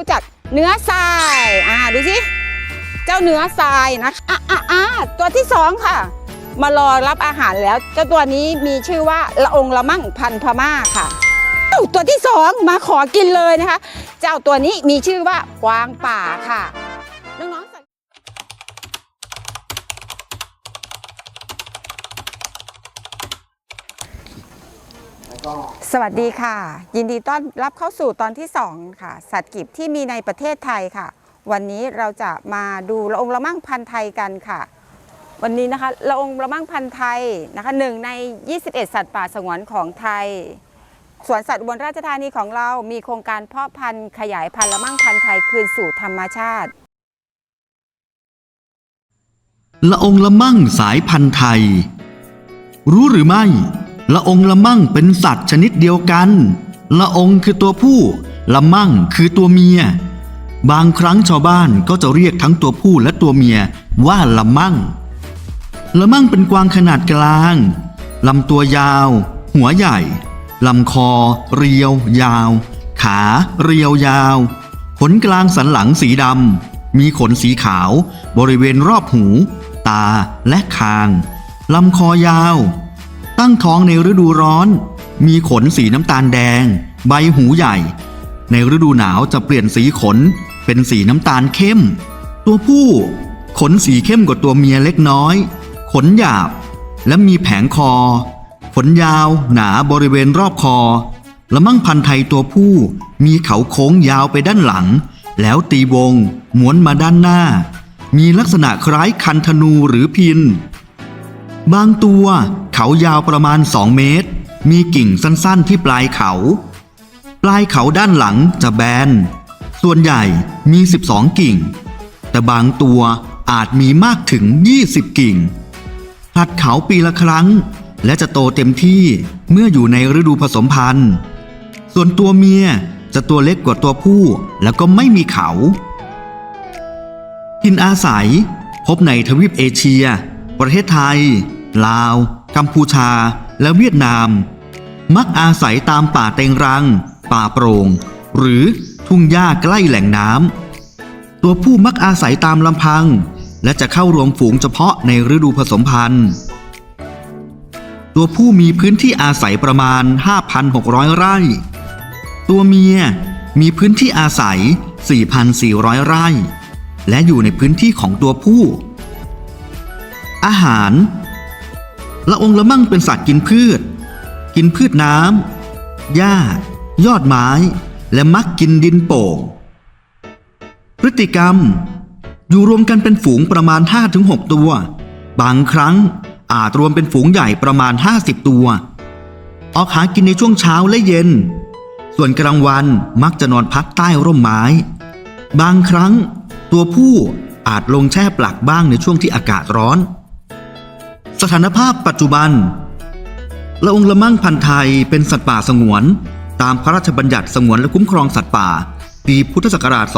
รู้จักเนื้อทรายอ่าดูสิเจ้าเนื้อทรายนะคะอะอะอะตัวที่สองค่ะ มารอรับอาหารแล้ว เจ้าตัวนี้มีชื่อว่าละองละมั่งพันพม่าค่ะเอ้าตัวที่สองมาขอกินเลยนะคะ เจ้าตัวนี้มีชื่อว่ากวางป่าค่ะน้องๆสัง สวัสดีค่ะ ยินดีต้อนรับเข้าสู่ตอนที่ 2 ค่ะ สัตว์กิบที่มีในประเทศไทยค่ะ วันนี้เราจะมาดูละองละมั่งพันธุ์ไทยกันค่ะ วันนี้นะคะละองละมั่งพันธุ์ไทยนะคะหนึ่งใน 21 สัตว์ป่าสงวนของไทยสวนสัตว์อุบลราชธานีของเรามีโครงการเพาะพันธุ์ขยายพันธุ์ละมั่งพันธุ์ไทยคืนสู่ธรรมชาติ ละองละมั่งสายพันธุ์ไทย รู้หรือไม่ ละองละมั่งเป็นสัตว์ชนิดเดียวกัน ละองคือตัวผู้ ละมั่งคือตัวเมีย บางครั้งชาวบ้านก็จะเรียกทั้งตัวผู้และตัวเมียว่าละมั่ง ละมั่งเป็นกวางขนาดกลางลำตัวยาว หัวใหญ่ลำคอ เรียว ยาว ขา เรียวยาว ขนกลางสันหลังสีดำ มีขนสีขาว บริเวณรอบหู ตาและคางลำคอยาว ตั้งท้องในฤดูร้อน มีขนสีน้ำตาลแดง ใบหูใหญ่ ในฤดูหนาวจะเปลี่ยนสีขนเป็นสีน้ำตาลเข้ม ตัวผู้ ขนสีเข้มกว่าตัวเมียเล็กน้อย ขนหยาบ และมีแผงคอ ขนยาวหนาบริเวณรอบคอละมั่งพันธุ์ไทยตัวผู้มีเขาโค้งยาวไปด้านหลัง แล้วตีวงม้วนมาด้านหน้า มีลักษณะคล้ายคันธนูหรือพิน บางตัวเขายาวประมาณ 2 เมตร มีกิ่งสั้นๆที่ปลายเขา ปลายเขาด้านหลังจะแบน ส่วนใหญ่มี 12 กิ่ง แต่บางตัวอาจมีมากถึง 20 กิ่งผลัดเขาปีละครั้ง และจะโตเต็มที่เมื่ออยู่ในฤดูผสมพันธุ์ ส่วนตัวเมียจะตัวเล็กกว่าตัวผู้แล้วก็ไม่มีเขาถิ่นอาศัย พบในทวีปเอเชีย ประเทศไทย ลาว กัมพูชา และเวียดนาม มักอาศัยตามป่าเต็งรัง ป่าโปร่ง หรือทุ่งหญ้าใกล้แหล่งน้ำ ตัวผู้มักอาศัยตามลำพัง และจะเข้ารวมฝูงเฉพาะในฤดูผสมพันธุ์ ตัวผู้มีพื้นที่อาศัยประมาณ 5,600 ไร่ ตัวเมียมีพื้นที่อาศัย 4,400 ไร่ และอยู่ในพื้นที่ของตัวผู้ อาหาร ละองละมั่งเป็นสัตว์กินพืช กินพืชน้ำหญ้า ยอดไม้ และมักกินดินโป่ง พฤติกรรม อยู่รวมกันเป็นฝูงประมาณ 5-6 ตัว บางครั้งอาจรวมเป็นฝูงใหญ่ประมาณ 50 ตัว ออกหากินในช่วงเช้าและเย็น ส่วนกลางวันมักจะนอนพักใต้ร่มไม้ บางครั้ง ตัวผู้อาจลงแช่ปลักบ้างในช่วงที่อากาศร้อน สถานภาพปัจจุบัน ละองละมั่งพันธุ์ไทยเป็นสัตว์ป่าสงวน ตามพระราชบัญญัติสงวนและคุ้มครองสัตว์ป่า ปีพุทธศักราช 2562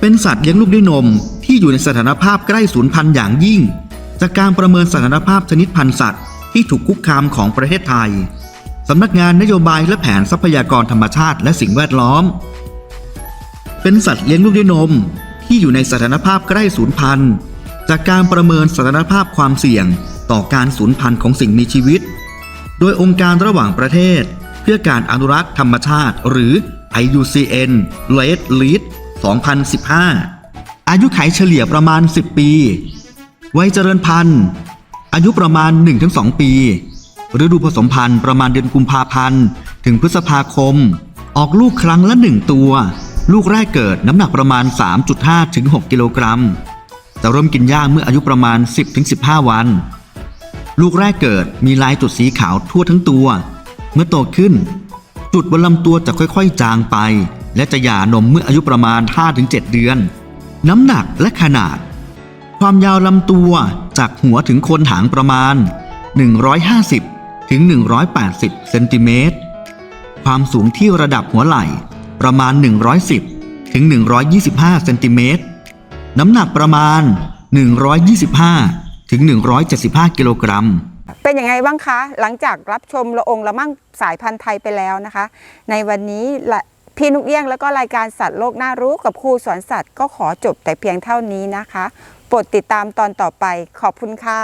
เป็นสัตว์เลี้ยงลูกด้วยนมที่อยู่ในสถานภาพใกล้สูญพันธุ์อย่างยิ่ง จากการประเมินสถานภาพชนิดพันธุ์สัตว์ที่ถูกคุกคามของประเทศไทย สำนักงานนโยบายและแผนทรัพยากรธรรมชาติและสิ่งแวดล้อม เป็นสัตว์เลี้ยงลูกด้วยนมที่อยู่ในสถานภาพใกล้สูญพันธุ์ จากการประเมินสถานภาพความเสี่ยงต่อการสูญพันธุ์ของสิ่งมีชีวิต โดยองค์การระหว่างประเทศ เพื่อการอนุรักษ์ธรรมชาติ หรือ IUCN Red Lead 2015 อายุไขเฉลี่ยประมาณ 10 ปี วัยเจริญพันธุ์ อายุประมาณ 1-2 ปี ฤดูผสมพันธุ์ประมาณเดือนกุมภาพันธ์ ถึงพฤษภาคม ออกลูกครั้งละ 1 ตัว ลูกแรกเกิดน้ำหนักประมาณ 3.5-6 กิโลกรัม จะเริ่มกินหญ้าเมื่ออายุประมาณ 10-15 วัน ลูกแรกเกิดมีลายจุดสีขาวทั่วทั้งตัว เมื่อโตขึ้น จุดบนลำตัวจะค่อยๆ จางไป และจะหย่านมเมื่ออายุประมาณ 5-7 เดือน น้ำหนักและขนาด ความยาวลำตัวจากหัวถึงโคนหางประมาณ 150 ถึง 180 เซนติเมตร ความสูงที่ระดับหัวไหล่ประมาณ 110 ถึง 125 เซนติเมตร น้ำหนักประมาณ 125 ถึง 175 กิโลกรัม เป็นยังไงบ้างคะ หลังจากรับชมละองละมั่งสายพันธุ์ไทยไปแล้วนะคะ ในวันนี้พี่นุกเอี้ยงแล้วก็รายการสัตว์โลกน่ารู้กับครูสอนสัตว์ก็ขอจบแต่เพียงเท่านี้นะคะโปรดติดตามตอนต่อไปขอบคุณค่ะ